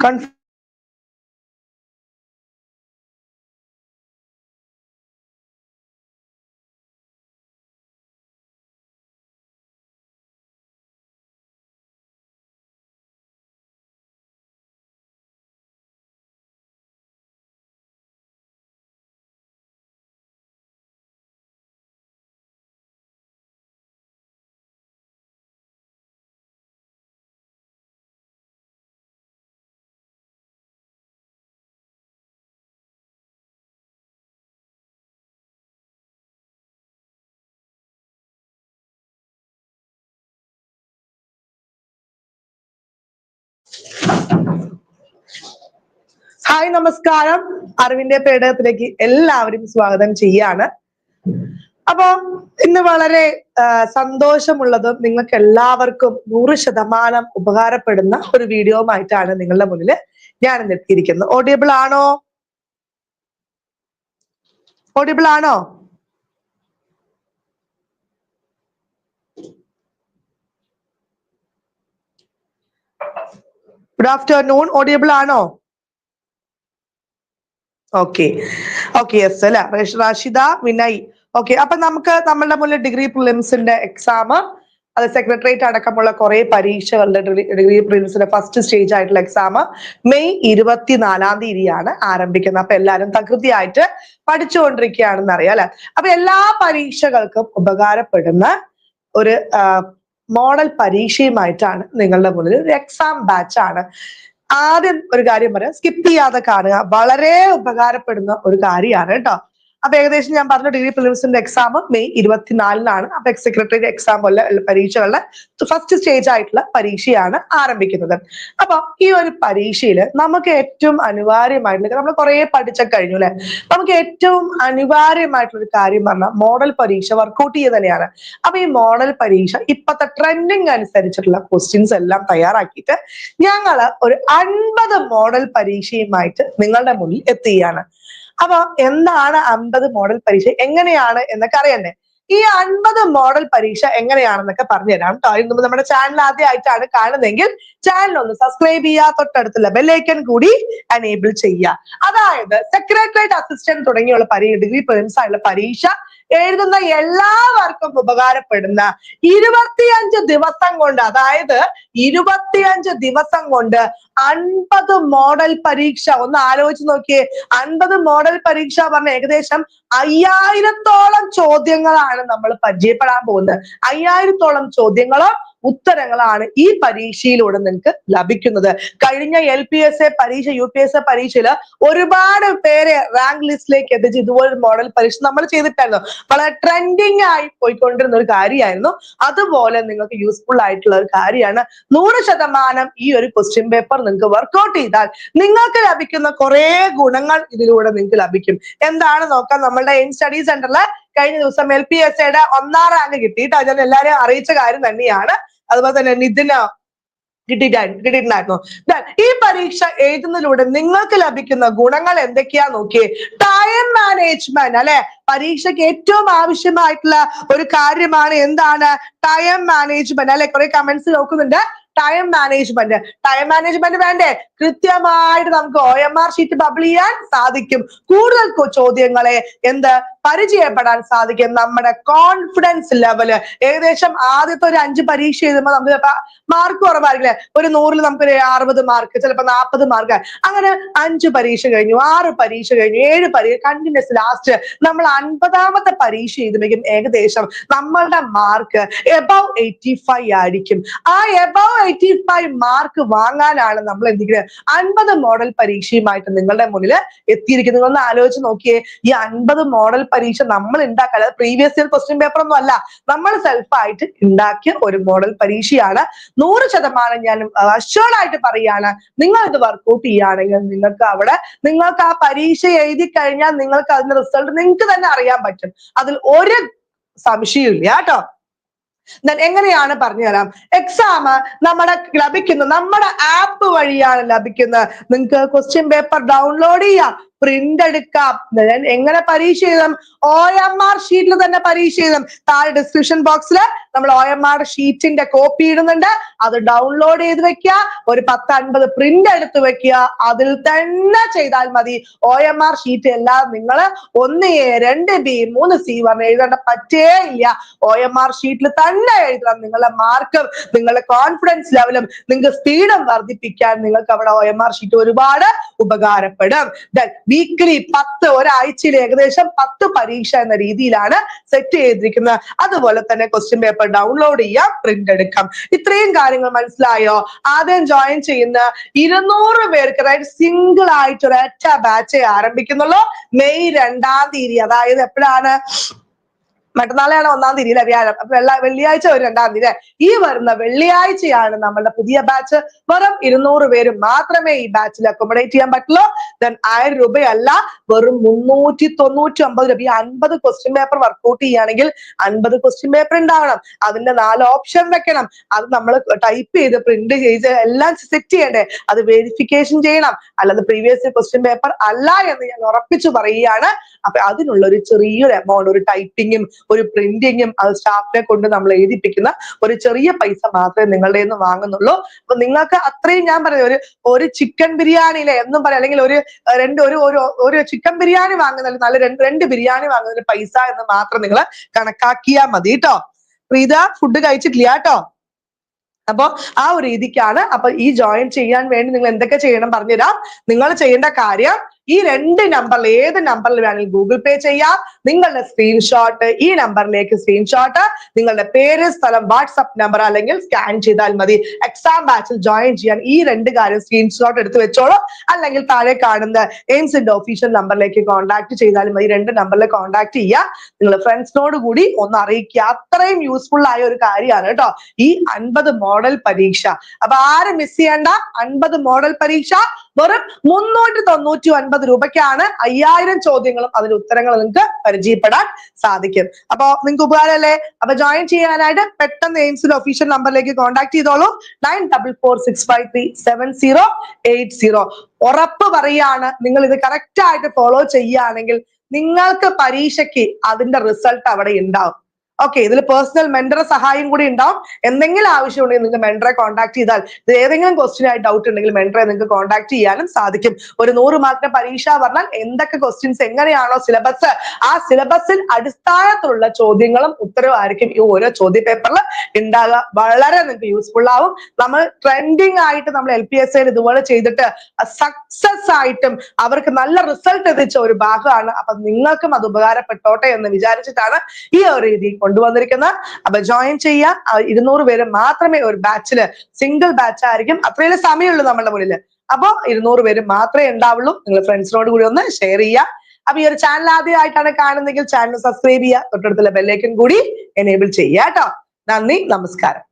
confirm hi നമസ്കാരം. അറിവിന്റെ പേടകത്തിലേക്ക് എല്ലാവരും സ്വാഗതം ചെയ്യാണ്. അപ്പൊ ഇന്ന് വളരെ സന്തോഷമുള്ളതും നിങ്ങൾക്ക് എല്ലാവർക്കും നൂറ് ശതമാനം ഉപകാരപ്പെടുന്ന ഒരു വീഡിയോയുമായിട്ടാണ് നിങ്ങളുടെ മുന്നിൽ ഞാൻ എത്തിയിരിക്കുന്നത് ഓഡിയബിൾ ആണോ? ഓഡിയബിൾ ആണോ? ഗുഡ് ആഫ്റ്റർനൂൺ ഓഡിയബിൾ ആണോ? ഓക്കെ ഓക്കെ യെസ് അല്ലെ? റാഷിദ വിനയ്. ഓക്കെ അപ്പൊ നമുക്ക് നമ്മളുടെ മുന്നിൽ ഡിഗ്രി പ്രിലിംസിന്റെ എക്സാം അത് സെക്രട്ടേറിയറ്റ് അടക്കമുള്ള കുറെ പരീക്ഷകളുടെ ഡിഗ്രി പ്രിലിംസിന്റെ ഫസ്റ്റ് സ്റ്റേജ് ആയിട്ടുള്ള എക്സാം മെയ് ഇരുപത്തിനാലാം തീയതിയാണ് ആരംഭിക്കുന്നത്. അപ്പൊ എല്ലാവരും തകൃതിയായിട്ട് പഠിച്ചുകൊണ്ടിരിക്കുകയാണെന്ന് അറിയാം അല്ലെ? അപ്പൊ എല്ലാ പരീക്ഷകൾക്കും ഉപകാരപ്പെടുന്ന ഒരു മോഡൽ പരീക്ഷയുമായിട്ടാണ് നിങ്ങളുടെ മുന്നിൽ ഒരു എക്സാം ബാച്ച് ആണ്. ആദ്യം ഒരു കാര്യം പറയാം. സ്കിപ്പ് ചെയ്യാതെ കാണുക. വളരെ ഉപകാരപ്പെടുന്ന ഒരു കാര്യമാണ് കേട്ടോ. അപ്പൊ ഏകദേശം ഞാൻ പറഞ്ഞ ഡിഗ്രി പ്രിലിംസിന്റെ എക്സാം മെയ് ഇരുപത്തിനാലിനാണ്. അപ്പൊ സെക്രട്ടറി എക്സാം പോലെ പരീക്ഷകളുടെ ഫസ്റ്റ് സ്റ്റേജ് ആയിട്ടുള്ള പരീക്ഷയാണ് ആരംഭിക്കുന്നത്. അപ്പൊ ഈ ഒരു പരീക്ഷയിൽ നമുക്ക് ഏറ്റവും അനിവാര്യമായിട്ടുള്ള നമ്മൾ കുറെ പഠിച്ച കഴിഞ്ഞു അല്ലെ? നമുക്ക് ഏറ്റവും അനിവാര്യമായിട്ടുള്ള ഒരു കാര്യം പറഞ്ഞാൽ മോഡൽ പരീക്ഷ വർക്കൗട്ട് ചെയ്യുക തന്നെയാണ്. അപ്പൊ ഈ മോഡൽ പരീക്ഷ ഇപ്പത്തെ ട്രെൻഡിങ് അനുസരിച്ചിട്ടുള്ള ക്വസ്റ്റ്യൻസ് എല്ലാം തയ്യാറാക്കിയിട്ട് ഞങ്ങൾ ഒരു അൻപത് മോഡൽ പരീക്ഷയുമായിട്ട് നിങ്ങളുടെ മുന്നിൽ എത്തുകയാണ് അപ്പൊ എന്താണ് അൻപത് മോഡൽ പരീക്ഷ എങ്ങനെയാണ് എന്നൊക്കെ അറിയണ്ടേ? ഈ അൻപത് മോഡൽ പരീക്ഷ എങ്ങനെയാണെന്നൊക്കെ പറഞ്ഞുതരാം കേട്ടോ ഇന്ന് നമ്മുടെ ചാനൽ ആദ്യമായിട്ടാണ് കാണുന്നതെങ്കിൽ ചാനൽ ഒന്ന് സബ്സ്ക്രൈബ് ചെയ്യുക തൊട്ടടുത്തുള്ള ബെല്ലൈക്കൻ കൂടി എനേബിൾ ചെയ്യുക. അതായത് സെക്രട്ടറിയേറ്റ് അസിസ്റ്റന്റ് തുടങ്ങിയുള്ള പരീക്ഷ ഡിഗ്രി പ്രിലിംസ് ആയുള്ള പരീക്ഷ എഴുതുന്ന എല്ലാവർക്കും ഉപകാരപ്പെടുന്ന ഇരുപത്തിയഞ്ച് ദിവസം കൊണ്ട് അതായത് ഇരുപത്തിയഞ്ച് ദിവസം കൊണ്ട് അൻപത് മോഡൽ പരീക്ഷ ഒന്ന് ആലോചിച്ച് നോക്കിയേ. അൻപത് മോഡൽ പരീക്ഷ പറഞ്ഞ ഏകദേശം അയ്യായിരത്തോളം ചോദ്യങ്ങളാണ് നമ്മൾ പരിചയപ്പെടാൻ പോകുന്നത്. അയ്യായിരത്തോളം ചോദ്യങ്ങളോ ഉത്തരങ്ങളാണ് ഈ പരീക്ഷയിലൂടെ നിങ്ങൾക്ക് ലഭിക്കുന്നത്. കഴിഞ്ഞ എൽ പി എസ് എ പരീക്ഷ യു പി എസ് എ പരീക്ഷയിൽ ഒരുപാട് പേരെ റാങ്ക് ലിസ്റ്റിലേക്ക് എത്തിച്ച് ഇതുപോലൊരു മോഡൽ പരീക്ഷ നമ്മൾ ചെയ്തിട്ടായിരുന്നു. വളരെ ട്രെൻഡിങ് ആയി പോയിക്കൊണ്ടിരുന്ന ഒരു കാര്യമായിരുന്നു അതുപോലെ നിങ്ങൾക്ക് യൂസ്ഫുൾ ആയിട്ടുള്ള ഒരു കാര്യമാണ്. നൂറ് ശതമാനം ഈ ഒരു ക്വസ്റ്റ്യൻ പേപ്പർ നിങ്ങൾക്ക് വർക്ക്ഔട്ട് ചെയ്താൽ നിങ്ങൾക്ക് ലഭിക്കുന്ന കുറെ ഗുണങ്ങൾ ഇതിലൂടെ നിങ്ങൾക്ക് ലഭിക്കും. എന്താണ് നോക്കാം? നമ്മളുടെ എയിം സ്റ്റഡി സെന്ററിൽ കഴിഞ്ഞ ദിവസം എൽ പി എസ് എയുടെ ഒന്നാം റാങ്ക് കിട്ടിയിട്ട്? ഞാൻ എല്ലാവരെയും അറിയിച്ച കാര്യം തന്നെയാണ്. അതുപോലെ തന്നെ നിധിന കിട്ടിയിട്ടായിരുന്നു കിട്ടിയിട്ടുണ്ടായിരുന്നു. ഈ പരീക്ഷ എഴുതുന്നതിലൂടെ നിങ്ങൾക്ക് ലഭിക്കുന്ന ഗുണങ്ങൾ എന്തൊക്കെയാ നോക്കിയേ? ടൈം മാനേജ്മെന്റ് അല്ലെ? പരീക്ഷയ്ക്ക് ഏറ്റവും ആവശ്യമായിട്ടുള്ള ഒരു കാര്യമാണ് എന്താണ്? ടൈം മാനേജ്മെന്റ് അല്ലെ? കുറെ കമന്റ്സ് നോക്കുന്നുണ്ട് ടൈം മാനേജ്മെന്റ് ടൈം മാനേജ്മെന്റ് വേണ്ടേ? കൃത്യമായിട്ട് നമുക്ക് O M R sheet bubble ചെയ്യാൻ സാധിക്കും. കൂടുതൽ ചോദ്യങ്ങളെ എന്ത്? പരിചയപ്പെടാൻ സാധിക്കും നമ്മുടെ കോൺഫിഡൻസ് ലെവൽ ഏകദേശം ആദ്യത്തെ ഒരു അഞ്ച് പരീക്ഷ എഴുതുമ്പോൾ നമുക്ക് ചിലപ്പോ മാർക്ക് കുറവായിരിക്കില്ല? ഒരു നൂറിൽ നമുക്കൊരു അറുപത് മാർക്ക് ചിലപ്പോ നാൽപ്പത് മാർക്ക് അങ്ങനെ അഞ്ച് പരീക്ഷ കഴിഞ്ഞു ആറ് പരീക്ഷ കഴിഞ്ഞു ഏഴ് പരീക്ഷ കണ്ടിന്യൂസ് ലാസ്റ്റ് നമ്മൾ അൻപതാമത്തെ പരീക്ഷ എഴുതുമ്പോഴേക്കും ഏകദേശം നമ്മളുടെ മാർക്ക് എബവ് എയ്റ്റി ഫൈവ് ആയിരിക്കും. ആ എബവ് എയ്റ്റി ഫൈവ് മാർക്ക് വാങ്ങാനാണ് നമ്മൾ എന്തെങ്കിലും അൻപത് മോഡൽ പരീക്ഷയുമായിട്ട് നിങ്ങളുടെ മുന്നിൽ എത്തിയിരിക്കുന്നത്. ഒന്ന് ആലോചിച്ച് നോക്കിയേ ഈ അൻപത് മോഡൽ പരീക്ഷ നമ്മൾ ഉണ്ടാക്കുക അതായത് പ്രീവിയസ് ഇയർ ക്വസ്റ്റ്യൻ പേപ്പർ ഒന്നും അല്ല. നമ്മൾ സെൽഫായിട്ട് ഉണ്ടാക്കിയ ഒരു മോഡൽ പരീക്ഷയാണ്. നൂറ് ശതമാനം ഞാൻ അഷ്വേർഡ് ആയിട്ട് പറയാണ് നിങ്ങൾ ഇത് വർക്ക്ഔട്ട് ചെയ്യുകയാണെങ്കിൽ നിങ്ങൾക്ക് അവിടെ നിങ്ങൾക്ക് ആ പരീക്ഷ എഴുതി കഴിഞ്ഞാൽ നിങ്ങൾക്ക് അതിന്റെ റിസൾട്ട് നിങ്ങൾക്ക് തന്നെ അറിയാൻ പറ്റും. അതിൽ ഒരു സംശയമില്ല കേട്ടോ. ഞാൻ എങ്ങനെയാണ് പറഞ്ഞുതരാം എക്സാം നമ്മുടെ ലഭിക്കുന്നു. നമ്മുടെ ആപ്പ് വഴിയാണ് ലഭിക്കുന്നത്. നിങ്ങൾക്ക് ക്വസ്റ്റ്യൻ പേപ്പർ ഡൗൺലോഡ് ചെയ്യാം. പ്രിന്റ് എടുക്കാം. എങ്ങനെ പരീക്ഷ എഴുതാം? ഒ എം ആർ ഷീറ്റിൽ തന്നെ പരീക്ഷ എഴുതാം. താഴെ ഡിസ്ക്രിപ്ഷൻ ബോക്സിൽ നമ്മൾ ഒ എം ആർ ഷീറ്റിന്റെ കോപ്പി ഇടുന്നുണ്ട്. അത് ഡൗൺലോഡ് ചെയ്ത് വെക്കുക. ഒരു പത്ത് അൻപത് പ്രിന്റ് എടുത്ത് വെക്കുക. അതിൽ തന്നെ ചെയ്താൽ മതി. ഒ എം ആർ ഷീറ്റ് എല്ലാം നിങ്ങൾ ഒന്ന് എ രണ്ട് ബി മൂന്ന് സി പറഞ്ഞ് എഴുതേണ്ട പറ്റേ ഇല്ല. ഒ എം ആർ ഷീറ്റിൽ തന്നെ എഴുതണം. നിങ്ങളുടെ മാർക്കും നിങ്ങളുടെ കോൺഫിഡൻസ് ലെവലും നിങ്ങൾക്ക് സ്പീഡും വർദ്ധിപ്പിക്കാൻ നിങ്ങൾക്ക് അവിടെ ഒ എം ആർ ഷീറ്റ് ഒരുപാട് ഉപകാരപ്പെടും. വീക്ക്ലി പത്ത് ഒരാഴ്ചയിൽ ഏകദേശം പത്ത് പരീക്ഷ എന്ന രീതിയിലാണ് സെറ്റ് ചെയ്തിരിക്കുന്നത്. അതുപോലെ തന്നെ ക്വസ്റ്റ്യൻ പേപ്പർ ഡൗൺലോഡ് ചെയ്യാം പ്രിന്റ് എടുക്കാം. ഇത്രയും കാര്യങ്ങൾ മനസ്സിലായോ? ആദ്യം ജോയിൻ ചെയ്യുന്ന ഇരുന്നൂറ് പേർക്ക് അതായത് സിംഗിൾ ആയിട്ട് ഒരൊറ്റ ബാച്ചേ ആരംഭിക്കുന്നുള്ളൂ. മെയ് രണ്ടാം തീയതി അതായത് എപ്പോഴാണ്? മറ്റന്നാളെയാണ് ഒന്നാം തീയതി അല്ലെ? വ്യാഴം. വെള്ളിയാഴ്ച ഒരു രണ്ടാം തീയതി ഈ വരുന്ന വെള്ളിയാഴ്ചയാണ് നമ്മളുടെ പുതിയ ബാച്ച് വെറും ഇരുന്നൂറ് പേര് മാത്രമേ ഈ ബാച്ചിൽ അക്കോമഡേറ്റ് ചെയ്യാൻ പറ്റുള്ളൂ. ദെൻ ആയിരം രൂപയല്ല വെറും മുന്നൂറ്റി തൊണ്ണൂറ്റി ഒമ്പത് രൂപ. ഈ അൻപത് ക്വസ്റ്റ്യൻ പേപ്പർ വർക്ക്ഔട്ട് ചെയ്യുകയാണെങ്കിൽ അൻപത് ക്വസ്റ്റ്യൻ പേപ്പർ ഉണ്ടാവണം. അതിന്റെ നാല് ഓപ്ഷൻ വെക്കണം. അത് നമ്മൾ ടൈപ്പ് ചെയ്ത് പ്രിന്റ് ചെയ്ത് എല്ലാം സെറ്റ് ചെയ്യണ്ടേ? അത് വെരിഫിക്കേഷൻ ചെയ്യണം. അല്ലാതെ പ്രീവിയസ് ക്വസ്റ്റ്യൻ പേപ്പർ അല്ല എന്ന് ഞാൻ ഉറപ്പിച്ചു പറയുകയാണ്. അപ്പൊ അതിനുള്ള ഒരു ചെറിയൊരു എമൗണ്ട് ഒരു ടൈപ്പിങ്ങും ഒരു പ്രിന്റിങ്ങും സ്റ്റാഫിനെ കൊണ്ട് നമ്മൾ എഴുതിപ്പിക്കുന്ന ഒരു ചെറിയ പൈസ മാത്രമേ നിങ്ങളുടെ നിന്ന് വാങ്ങുന്നുള്ളൂ. അപ്പൊ നിങ്ങൾക്ക് അത്രയും ഞാൻ പറയാം ഒരു ഒരു ചിക്കൻ ബിരിയാണിയിലെ എന്നും പറയാം. അല്ലെങ്കിൽ ഒരു രണ്ട് ഒരു ഒരു ചിക്കൻ ബിരിയാണി വാങ്ങുന്നതിൽ നല്ല രണ്ട് രണ്ട് ബിരിയാണി വാങ്ങുന്നതിൽ പൈസ എന്ന് മാത്രം നിങ്ങൾ കണക്കാക്കിയാൽ മതി കേട്ടോ പ്രീത ഫുഡ് കഴിച്ചിട്ടില്ല കേട്ടോ അപ്പൊ ആ ഒരു രീതിക്കാണ് അപ്പൊ ഈ ജോയിൻ ചെയ്യാൻ വേണ്ടി നിങ്ങൾ എന്തൊക്കെ ചെയ്യണം പറഞ്ഞുതരാം. നിങ്ങൾ ചെയ്യേണ്ട കാര്യം ഈ രണ്ട് നമ്പറിൽ ഏത് നമ്പറിൽ വേണമെങ്കിൽ ഗൂഗിൾ പേ ചെയ്യാം. നിങ്ങളുടെ സ്ക്രീൻഷോട്ട് ഈ നമ്പറിലേക്ക് സ്ക്രീൻഷോട്ട് നിങ്ങളുടെ പേര് സ്ഥലം വാട്സപ്പ് നമ്പർ അല്ലെങ്കിൽ സ്കാൻ ചെയ്താൽ മതി. എക്സാം ബാച്ചിൽ ജോയിൻ ചെയ്യാൻ ഈ രണ്ട് കാര്യം സ്ക്രീൻഷോട്ട് എടുത്ത് വെച്ചോളൂ. അല്ലെങ്കിൽ താഴെ കാണുന്ന എയിംസിന്റെ ഒഫീഷ്യൽ നമ്പറിലേക്ക് കോൺടാക്ട് ചെയ്താലും മതി. രണ്ട് നമ്പറിൽ കോൺടാക്ട് ചെയ്യുക നിങ്ങൾ ഫ്രണ്ട്സിനോട് കൂടി ഒന്ന് അറിയിക്കുക. അത്രയും യൂസ്ഫുൾ ആയ ഒരു കാര്യമാണ് കേട്ടോ. ഈ അൻപത് മോഡൽ പരീക്ഷ. അപ്പൊ ആരും മിസ് ചെയ്യേണ്ട? അൻപത് മോഡൽ പരീക്ഷ. വെറും മുന്നൂറ്റി തൊണ്ണൂറ്റി ഒൻപത് രൂപയ്ക്കാണ് അയ്യായിരം ചോദ്യങ്ങളും അതിന്റെ ഉത്തരങ്ങൾ നിങ്ങൾക്ക് പരിചയപ്പെടാൻ സാധിക്കും. അപ്പൊ നിങ്ങൾക്ക് ഉപകാരമല്ലേ? അപ്പൊ ജോയിൻ ചെയ്യാനായിട്ട് പെട്ടെന്ന് എയിംസിന്റെ ഒഫീഷ്യൽ നമ്പറിലേക്ക് കോൺടാക്ട് ചെയ്തോളൂ. Nine double four six five three seven zero eight zero ഉറപ്പ് പറയാണ് നിങ്ങൾ ഇത് കറക്റ്റ് ആയിട്ട് ഫോളോ ചെയ്യുകയാണെങ്കിൽ നിങ്ങൾക്ക് പരീക്ഷയ്ക്ക് അതിന്റെ റിസൾട്ട് അവിടെ ഉണ്ടാവും. ഓക്കെ ഇതിൽ പേഴ്സണൽ മെന്ററെ സഹായം കൂടി ഉണ്ടാവും. എന്തെങ്കിലും ആവശ്യം ഉണ്ടെങ്കിൽ നിങ്ങൾക്ക് മെന്ററെ കോൺടാക്ട് ചെയ്താൽ ഇത് ഏതെങ്കിലും ക്വസ്റ്റിനായി ഡൗട്ട് ഉണ്ടെങ്കിൽ മെന്ററെ നിങ്ങൾക്ക് കോൺടാക്ട് ചെയ്യാനും സാധിക്കും. ഒരു നൂറ് മാർക്കിന്റെ പരീക്ഷ പറഞ്ഞാൽ എന്തൊക്കെ ക്വസ്റ്റ്യൻസ് എങ്ങനെയാണോ സിലബസ് ആ സിലബസിൽ അടിസ്ഥാനത്തിലുള്ള ചോദ്യങ്ങളും ഉത്തരവും ആയിരിക്കും ഈ ഓരോ ചോദ്യ പേപ്പറിൽ ഉണ്ടാകുക വളരെ നിങ്ങൾക്ക് യൂസ്ഫുൾ ആവും. നമ്മൾ ട്രെൻഡിങ് ആയിട്ട് നമ്മൾ എൽ പി എസ് ഐ ഇതുപോലെ ചെയ്തിട്ട് സക്സസ് ആയിട്ടും അവർക്ക് നല്ല റിസൾട്ട് എത്തിച്ച ഒരു ഭാഗമാണ്. അപ്പൊ നിങ്ങൾക്കും അത് ഉപകാരപ്പെട്ടോട്ടെ എന്ന് വിചാരിച്ചിട്ടാണ് ഈ ഒരു രീതി കൊണ്ടുവന്നിരിക്കുന്നത് അപ്പൊ ജോയിൻ ചെയ്യുക ഇരുന്നൂറ് പേര് മാത്രമേ ഒരു ബാച്ചിൽ സിംഗിൾ ബാച്ച് ആയിരിക്കും. അത്രയും സമയമുള്ളൂ നമ്മുടെ മുന്നിൽ അപ്പോൾ ഇരുന്നൂറ് പേര് മാത്രമേ ഉണ്ടാവുള്ളൂ. നിങ്ങൾ ഫ്രണ്ട്സിനോട് കൂടി ഒന്ന് ഷെയർ ചെയ്യുക. അപ്പൊ ഈ ഒരു ചാനൽ ആദ്യമായിട്ടാണ് കാണുന്നതെങ്കിൽ ചാനൽ സബ്സ്ക്രൈബ് ചെയ്യുക. തൊട്ടടുത്തുള്ള ബെല്ലേക്കും കൂടി എനേബിൾ ചെയ്യുക കേട്ടോ. നന്ദി നമസ്കാരം.